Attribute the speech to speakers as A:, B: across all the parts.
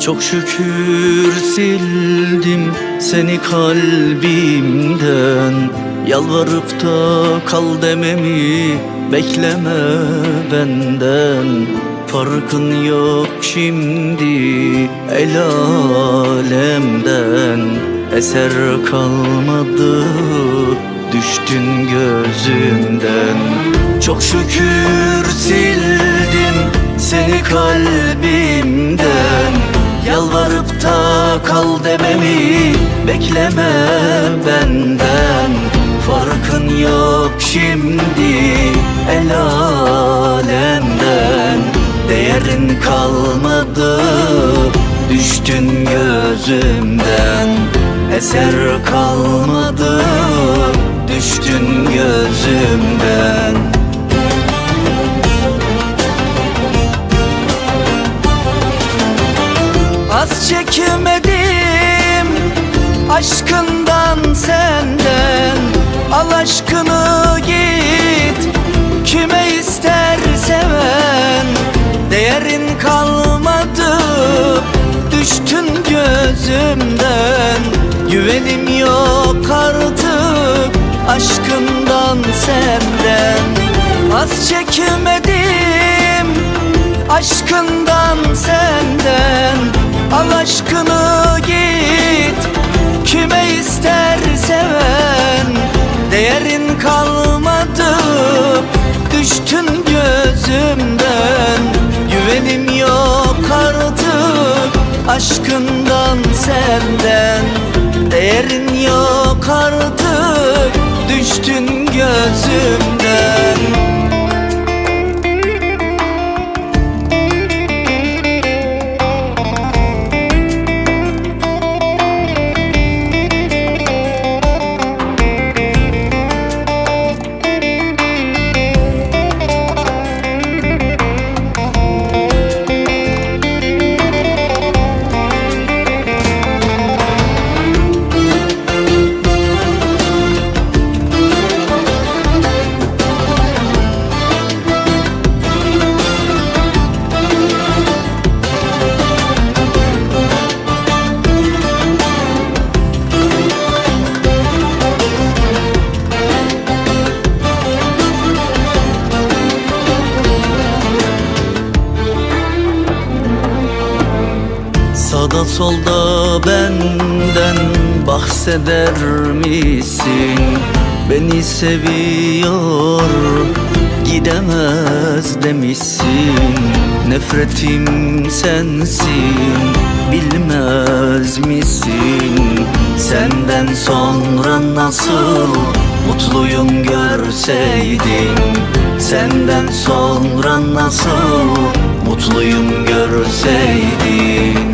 A: Çok şükür sildim seni kalbimden. Yalvarıp da kal dememi bekleme benden. Farkın yok şimdi el alemden. Eser kalmadı düştün gözümden. Çok şükür sildim seni kalbimden. Yalvarıp da kal dememi bekleme benden. Farkın yok şimdi el alemden Değerin kalmadı düştün gözümden. Eser kalmadı düştün gözümden. Az çekemedim aşkından senden. Al aşkını git kime ister seven. Değerin kalmadı düştün gözümden. Güvenim yok artık aşkından senden Az çekemedim. Aşkından senden Al aşkını git. Kime ister seven Değerin kalmadı. Düştün gözümden Güvenim yok artık. Aşkından senden Değerin yok artık düştün gözümden Sağda solda benden bahseder misin? Beni seviyor gidemez demişsin Nefretim sensin bilmez misin? Senden sonra nasıl mutluyum görseydin Senden sonra nasıl mutluyum görseydin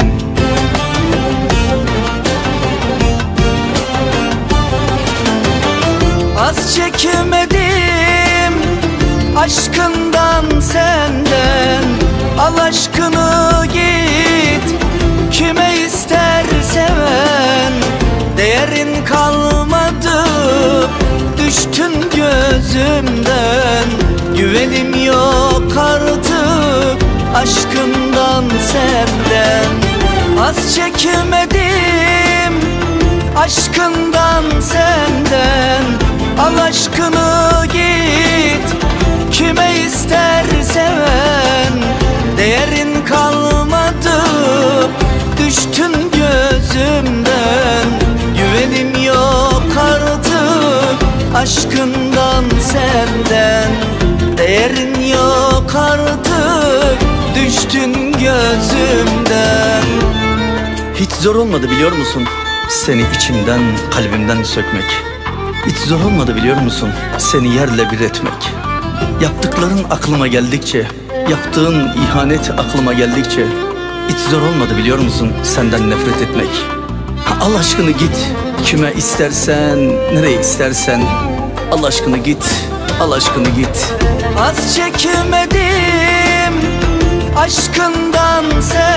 A: Az çekemedim aşkından senden. Al aşkını git kime ister seven? Değerin kalmadı düştün gözümden. Güvenim yok artık aşkından senden. Az çekemedim aşkından senden Al aşkını git kime ister seven Değerin kalmadı düştün gözümden Güvenim yok artık aşkından senden Değerin yok artık düştün gözümden hiç zor olmadı biliyor musun? Seni içimden, kalbimden sökmek. Hiç zor olmadı biliyor musun? Seni yerle bir etmek. Yaptıkların aklıma geldikçe, yaptığın ihanet aklıma geldikçe hiç zor olmadı biliyor musun? Senden nefret etmek. Ha, al aşkını git, kime istersen, nereye istersen. Al aşkını git, al aşkını git. Az çekemedim aşkından senden